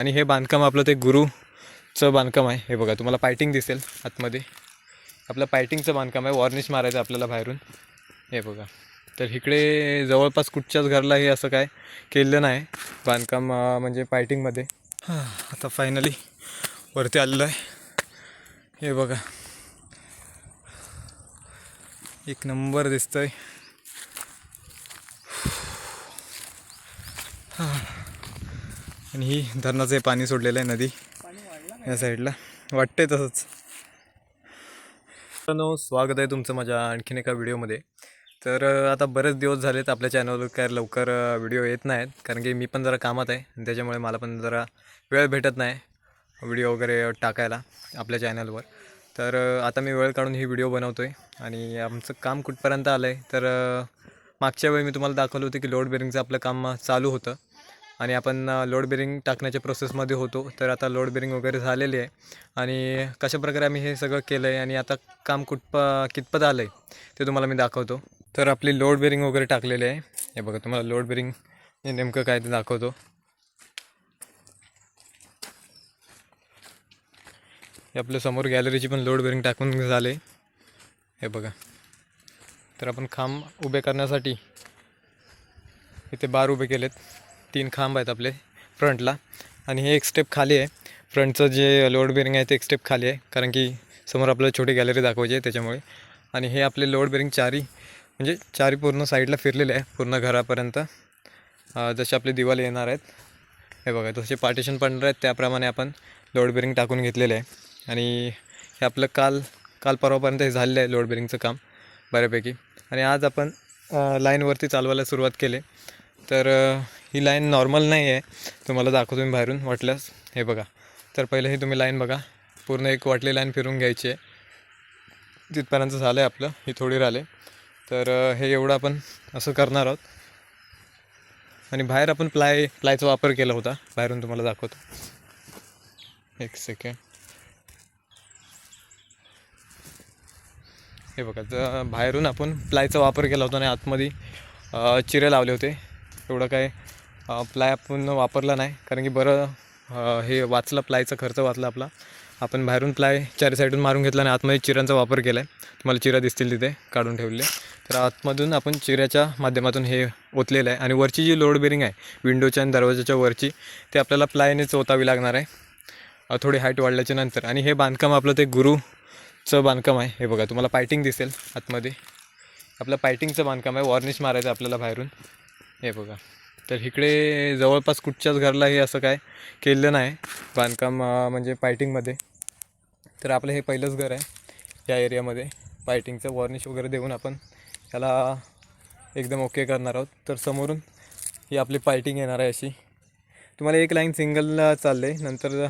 आणि हे बांधकाम आपलं ते गुरुचं बांधकाम आहे. हे बघा तुम्हाला पायटिंग दिसेल आतमध्ये. आपलं पायटिंगचं बांधकाम आहे. वॉर्निश मारायचं आपल्याला बाहेरून. हे बघा. तर इकडे जवळपास कुठच्याच घरला हे असं काय केलेलं नाही बांधकाम म्हणजे पायटिंगमध्ये. हां आता फायनली वरती आलेलं आहे. हे बघा. एक नंबर दिसतंय. आणि ही धरणाचं हे पाणी सोडलेलं आहे नदी या साईडला. वाटतंय तसंच. मित्रांनो स्वागत आहे तुमचं माझ्या आणखीन एका व्हिडिओमध्ये. तर आता बरेच दिवस झालेत आपल्या चॅनलवर काय लवकर व्हिडिओ येत नाहीत. कारण की मी पण जरा कामात आहे. आणि त्याच्यामुळे मला पण जरा वेळ भेटत नाही व्हिडिओ वगैरे टाकायला आपल्या चॅनलवर तर आता मी वेळ काढून ही व्हिडिओ बनवतो आहे आणि आमचं काम कुठपर्यंत आलं आहे तर मागच्या वेळी मी तुम्हाला दाखवलं होतं की लोड बेरिंगचं आपलं काम चालू होतं. आणि आपण लोड बेरिंग टाकण्याच्या प्रोसेसमध्ये होतो. तर आता लोड बेरिंग वगैरे झालेली आहे. आणि कशाप्रकारे आम्ही हे सगळं केलं आहे आणि आता काम कुठप कितपत आलं आहे ते तुम्हाला मी दाखवतो. तर आपली लोड बेरिंग वगैरे टाकलेली आहे. हे बघा तुम्हाला लोड बेरिंग हे नेमकं काय ते दाखवतो. हे आपल्यासमोर गॅलरीची पण लोड बेरिंग टाकून झाले. हे बघा. तर आपण खांब उभे करण्यासाठी इथे बार उभे केलेत. तीन खांब आहेत आपले फ्रंटला. आणि हे एक स्टेप खाली आहे. फ्रंटचं जे लोड बेरिंग आहे ते एक स्टेप खाली आहे. कारण की समोर आपल्याला छोटी गॅलरी दाखवायची आहे त्याच्यामुळे. आणि हे आपले लोड बेरिंग चारी म्हणजे चारी पूर्ण साईडला फिरलेले आहे. पूर्ण घरापर्यंत. जसे आपले दिवाले येणार आहेत. हे बघा तसे पार्टिशन पडणार आहेत त्याप्रमाणे आपण लोड बेरिंग टाकून घेतलेले आहे. आणि हे आपलं काल काल परवापर्यंत हे झालेलं आहे लोड बेरिंगचं काम बऱ्यापैकी. आणि आज आपण लाईनवरती चालवायला सुरुवात केली. तर ही लाईन नॉर्मल नाही आहे. तुम्हाला दाखवतो मी बाहेरून वाटल्यास. हे बघा. तर पहिले ही तुम्ही लाईन बघा. पूर्ण एक वाटली लाईन फिरून घ्यायची आहे. तिथपर्यंत झालं आहे आपलं ही थोडी राहिले. तर हे एवढं आपण असं करणार आहोत. आणि बाहेर आपण प्लाय प्लायचा वापर केला होता. बाहेरून तुम्हाला दाखवतो. एक सेकंड हे बघा तर बाहेरून आपण प्लायचा वापर केला होता आणि आतमध्ये चिरे लावले होते. एवढं काय प्लाय आपण वापरला नाही. कारण की बरं हे वाचलं प्लायचा खर्च वाचला आपला. आपण बाहेरून प्लाय चारी साईडून मारून घेतला आणि आतमध्ये चिऱ्यांचा वापर केला आहे तुम्हाला चिरा दिसतील तिथे काढून ठेवले तर आतमधून आपण चिऱ्याच्या माध्यमातून हे ओतलेलं आहे. आणि वरची जी लोड बेरिंग आहे विंडोच्या आणि दरवाजाच्या वरची ते आपल्याला प्लायनेच ओतावी लागणार आहे. थोडी हाईट वाढल्याच्या नंतर. आणि हे बांधकाम आपलं ते गुरुचं बांधकाम आहे. हे बघा तुम्हाला पायटिंग दिसेल आतमध्ये. आपलं पायटिंगचं बांधकाम आहे. वॉर्निश मारायचं आपल्याला बाहेरून. हे बघा. तर इकडे जवळपास कुठच्याच घरला हे असं काय केलेलं नाही. बांधकाम म्हणजे पायटिंगमध्ये. तर आपलं हे पहिलंच घर आहे या एरियामध्ये. पायटिंगचं वॉर्निश वगैरे देऊन आपण त्याला एकदम ओके करणार आहोत. तर समोरून ही आपली पायटिंग येणार आहे अशी. तुम्हाला एक लाईन सिंगल चाललं आहे नंतर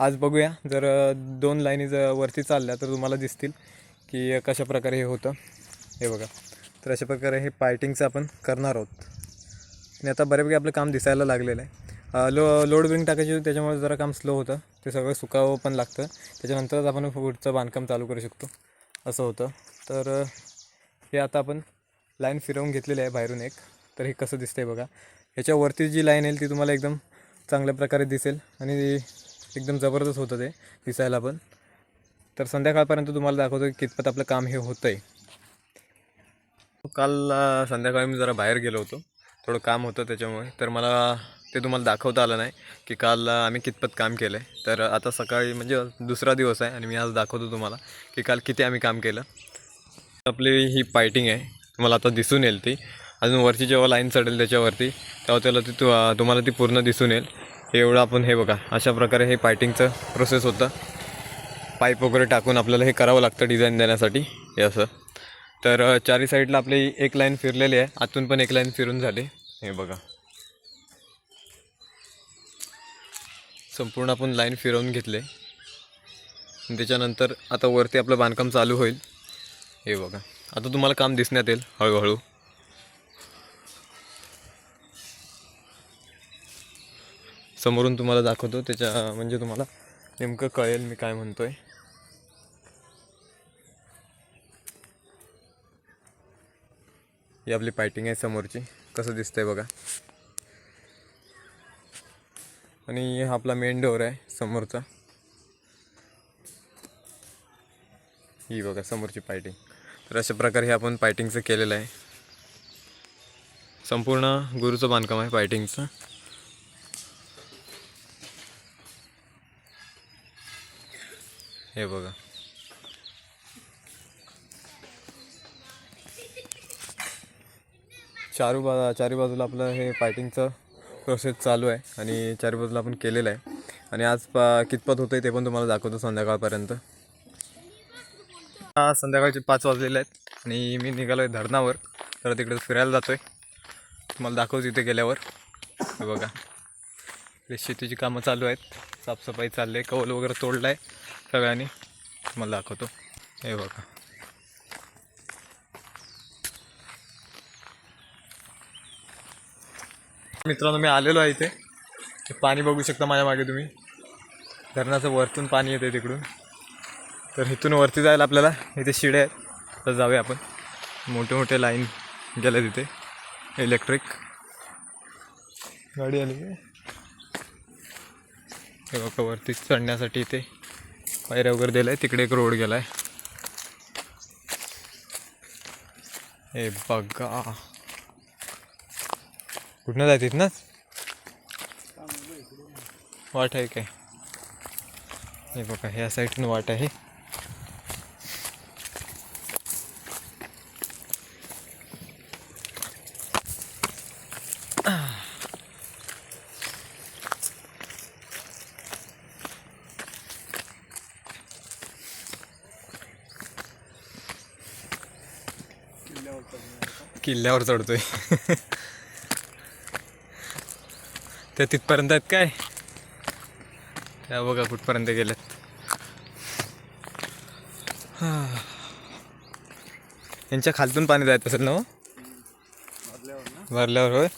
आज बघूया. जर दोन लाईनी जर वरती चालल्या तर तुम्हाला दिसतील की कशा प्रकारे हे होतं. हे बघा. तर अशा प्रकारे हे पायटिंगचं आपण करणार आहोत. आणि आता बऱ्यापैकी आपलं काम दिसायला लागलेलं आहे. लो लोड बिंग टाकायची होती त्याच्यामुळे जरा काम स्लो होतं. ते सगळं सुकावं पण लागतं. त्याच्यानंतरच आपण पुढचं बांधकाम चालू करू शकतो. असं होतं. तर हे आता आपण लाईन फिरवून घेतलेली आहे बाहेरून एक. तर हे कसं दिसतंय बघा. ह्याच्यावरती जी लाईन येईल ती तुम्हाला एकदम चांगल्या प्रकारे दिसेल. आणि एकदम जबरदस्त होतं ते दिसायला पण. तर संध्याकाळपर्यंत तुम्हाला दाखवतो की कितपत आपलं काम हे होतं आहे काल संध्याकाळी मी जरा बाहेर गेलो होतो. थोडं काम होतं त्याच्यामुळे. तर मला ते तुम्हाला दाखवता आलं नाही की काल आम्ही कितपत काम केलं आहे तर आता सकाळी म्हणजे दुसरा दिवस आहे आणि मी आज दाखवतो तुम्हाला की काल किती आम्ही काम केलं. आपली ही पायटिंग आहे. तुम्हाला आता दिसून येईल ती. अजून वरची जेव्हा लाईन चढेल त्याच्यावरती तेव्हा त्याला ती तु तुम्हाला ती पूर्ण दिसून येईल. हे एवढं आपण हे बघा अशा प्रकारे हे पायटिंगचं प्रोसेस होतं. पाईप वगैरे टाकून आपल्याला हे करावं लागतं डिझाईन देण्यासाठी. हे असं. तर चारी साईडला आपली एक लाईन फिरलेली आहे. आतून पण एक लाईन फिरून झाली. हे बघा. संपूर्ण आपण लाईन फिरवून घेतले. त्याच्यानंतर आता वरती आपलं बांधकाम चालू होईल. हे बघा. आता तुम्हाला काम दिसण्यात येईल हळूहळू. समोरून तुम्हाला दाखवतो. त्याच्या म्हणजे तुम्हाला नेमकं कळेल मी काय म्हणतो आहे ही आपली पायटिंग आहे समोरची. कसं दिसतंय बघा. आणि हा आपला मेन डोर आहे समोरचा. ही बघा समोरची पायटिंग. तर अशा प्रकारे हे आपण पायटिंगचं केलेलं आहे. संपूर्ण गुरुचं बांधकाम आहे पायटिंगचं. हे बघा. चारू बा चारी बाजूला आपलं हे पायटिंगचं प्रोसेस चालू आहे आणि चारी बाजूला आपण केलेलं आहे. आणि आज पा कितपत होतं ते पण तुम्हाला दाखवतो संध्याकाळपर्यंत. हा संध्याकाळचे पाच वाजलेले आहेत आणि मी निघालो आहे धरणावर. तर तिकडे फिरायला जातो आहे तुम्हाला दाखवतो तिथे गेल्यावर. हे बघा. इकडे शेतीची कामं चालू आहेत. साफसफाई चालली आहे. कौल वगैरे तोडलं आहे सगळ्यांनी. तुम्हाला दाखवतो. हे बघा. मित्रांनो मी आलेलो आहे इथे. पाणी बघू शकता माझ्या मागे तुम्ही. धरणाचं वरतून पाणी येते तिकडून. तर इथून वरती जायला आपल्याला इथे शिड्या आहेत. तर जाऊया आपण. मोठे मोठे लाईन गेल्या तिथे इलेक्ट्रिक. गाडी आली हे बघा वरती चढण्यासाठी इथे पायऱ्या वगैरे दिला आहे तिकडे एक रोड गेला आहे हे बघा. कुठनं जायचं तिथनंच वाट आहे काय? हे बघा ह्या साईडनं वाट आहे. किल्ल्यावर चढतोय. त्या तिथपर्यंत आहेत काय? त्या बघा कुठपर्यंत गेल्यात यांच्या खालतून पाणी जायचं असेल ना हो? भरल्यावर होय?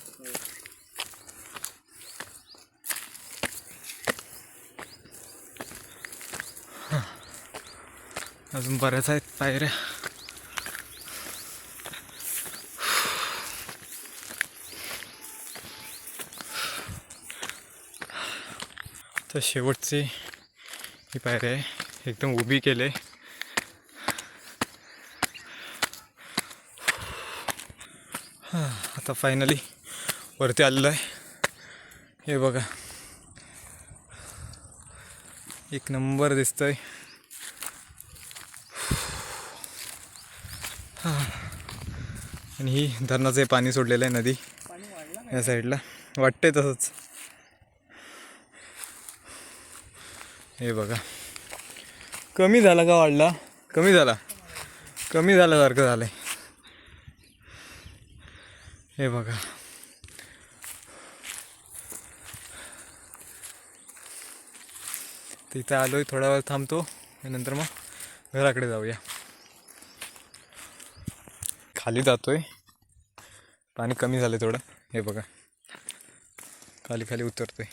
अजून बऱ्याच आहेत पायऱ्या. तर शेवटची ही पायरी आहे. एकदम उभी केले. आता फायनली वरती आलेलो आहे. हे बघा. एक नंबर दिसतोय. आणि ही धरणाचं हे पाणी सोडलेलं आहे नदी. या साईडला वाटतंय तसंच. हे बघा. कमी झाला का वाढला? कमी झाला. कमी झाल्यासारखं झालंय. हे बघा. तिथं आलोय थोडा वेळ थांबतो. आणि नंतर मग घराकडे जाऊया. खाली जातोय. पाणी कमी झालं थोडं. हे बघा. खाली खाली उतरतोय.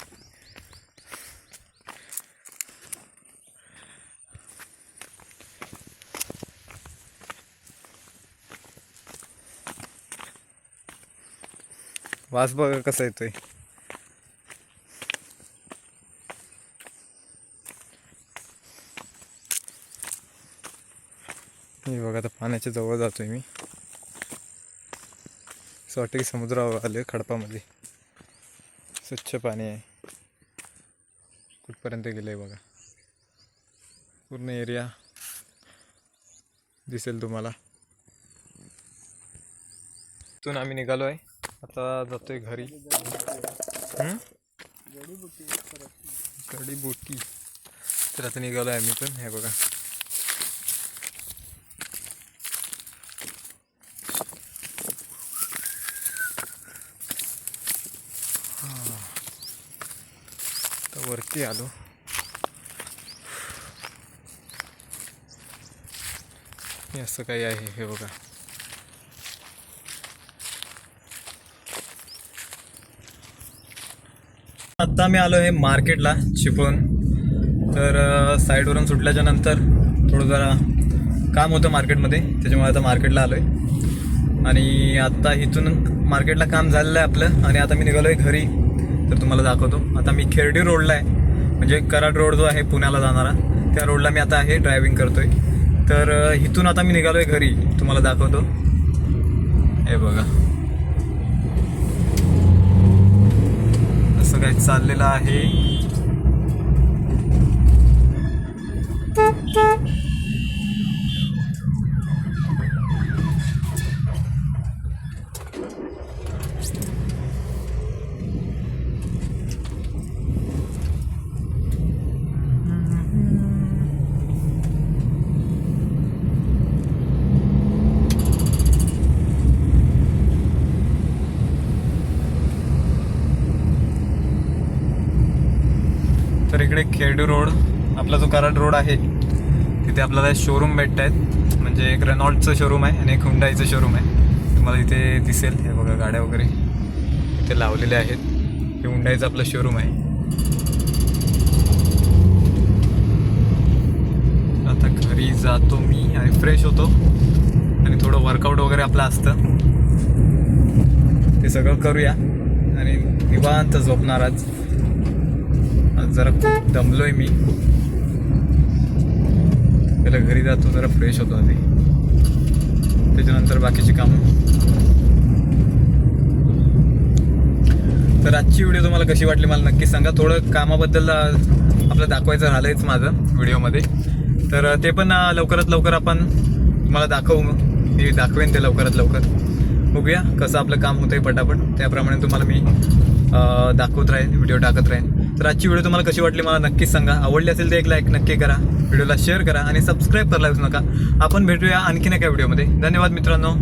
वास बघा कसा येतोय. हे बघा आता पाण्याच्या जवळ जातोय मी. असं वाटतं की समुद्रावर आले खडपामध्ये. स्वच्छ पाणी आहे. कुठपर्यंत गेलंय बघा. पूर्ण एरिया दिसेल तुम्हाला. तिथून आम्ही निघालो आहे आता जातोय घरी. हं? तर आता निघालो आहे आम्ही पण हे बघा. तर वरती आलो. हे असं काही आहे हे बघा. आत्ता मी आलो आहे मार्केटला चिपळून तर साईडवरून सुटल्याच्या नंतर थोडं जरा काम होतं मार्केटमध्ये त्याच्यामुळे आता मार्केटला आलो आहे आणि आत्ता इथून मार्केटला काम झालेलं आहे आपलं आणि आता मी निघालो आहे घरी. तर तुम्हाला दाखवतो. आता मी खेर्डी रोडला आहे. म्हणजे कराड रोड जो आहे पुण्याला जाणारा त्या रोडला मी आता आहे ड्रायव्हिंग आहे तर इथून आता मी निघालो आहे घरी. तुम्हाला दाखवतो. हे बघा. बॅच चाललेला आहे आहे you. इकडे खेर्डी रोड आपला जो कराड रोड आहे तिथे आपल्याला शोरूम भेटत आहेत म्हणजे एक रेनॉल्डचं शोरूम आहे आणि एक हुंडाईचं शोरूम आहे. तुम्हाला इथे दिसेल हे बघा गाड्या वगैरे. इथे लावलेल्या आहेत. हे हुंडाईचं आपलं शोरूम आहे. आता घरी जातो मी आणि फ्रेश होतो. आणि थोडं वर्कआउट वगैरे आपलं असतं. ते सगळं करूया. आणि निवांत झोपणार आज आज. जरा खूप दमलोय मी. त्याला घरी जातो जरा फ्रेश होतो आधी. त्याच्यानंतर बाकीची कामं. तर आजची व्हिडिओ तुम्हाला कशी वाटली मला नक्की सांगा. थोडं कामाबद्दल आपलं दाखवायचं राहिलंयच माझं व्हिडिओमध्ये तर ते पण लवकरात लवकर आपण तुम्हाला दाखवू. मी दाखवेन ते लवकरात लवकर. बघूया कसं आपलं काम होतंय पटापट. त्याप्रमाणे तुम्हाला मी दाखवत राहीन व्हिडिओ टाकत राहीन. तर आजची व्हिडिओ तुम्हाला कशी वाटली मला नक्कीच सांगा. आवडली असेल तर एक लाईक नक्की करा. व्हिडिओला शेअर करा आणि सबस्क्राईब करायला विसरू नका. आपण भेटूया आणखीन एका व्हिडिओमध्ये धन्यवाद मित्रांनो.